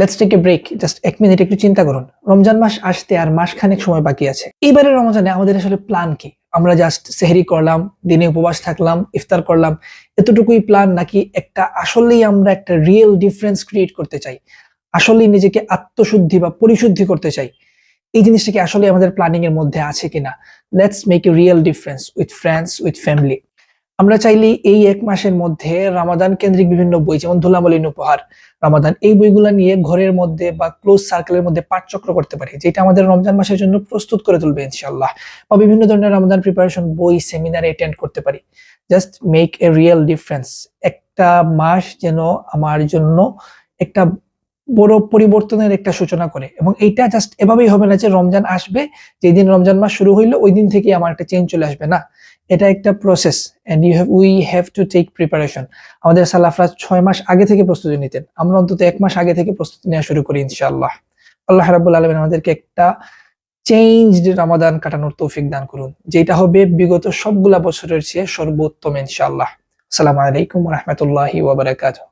Let's take a break just এক minute একটু চিন্তা করুন। রমজান মাস আসতে আর মাস খানেক সময় বাকি আছে। এইবারের রমজানে আমাদের আসলে প্ল্যান কি? আমরা জাস্ট সেহরি করলাম, দিনে উপবাস থাকলাম, ইফতার করলাম। এতটুকুই প্ল্যান নাকি একটা আসলেই আমরা একটা রিয়েল ডিফারেন্স ক্রিয়েট করতে চাই? আসলেই নিজেকে আত্মশুদ্ধি বা পরিশুদ্ধি করতে চাই? এই জিনিসটা কি আসলে আমাদের প্ল্যানিং এর মধ্যে আছে কিনা? Let's make a real difference with friends with family আমরা চাইলে এই এক মাসের মধ্যে রামাদান কেন্দ্রিক বিভিন্ন বই, যেমন ধুলামলিন উপহার রামাদান এই বইগুলা নিয়ে ঘরের মধ্যে বা ক্লোজ সার্কেলের মধ্যে পাঠচক্র করতে পারি, যেটা আমাদের রমজান মাসের জন্য প্রস্তুত করে তুলবে ইনশাল্লাহ বা বিভিন্ন ধরনের রামাদান প্রিপারেশন বই সেমিনারে অ্যাটেন্ড করতে পারি। Just make a real difference একটা মাস যেন আমার জন্য একটা বড় পরিবর্তনের একটা সূচনা করে। এবং এইটা জাস্ট এভাবেই হবে না যে রমজান আসবে, যেদিন রমজান মাস শুরু হইল, ওই দিন থেকে আমার একটা চেঞ্জ চলে আসবে। না, এটা একটা process and you have we have to take preparation আমাদের সালাফরা ছয় মাস আগে থেকে প্রস্তুতি নিতেন। আমরা অন্তত এক মাস আগে থেকে প্রস্তুতি নেওয়া শুরু করি ইনশাআল্লাহ। আল্লাহ রাবুল আলমিন আমাদেরকে একটা চেঞ্জ রামাদান কাটানোর তৌফিক দান করুন, যেটা হবে বিগত সবগুলা বছরের চেয়ে সর্বোত্তম ইনশাআল্লাহ। আসসালামু আলাইকুম রহমতুল্লাহি ওয়াবারাকাতুহ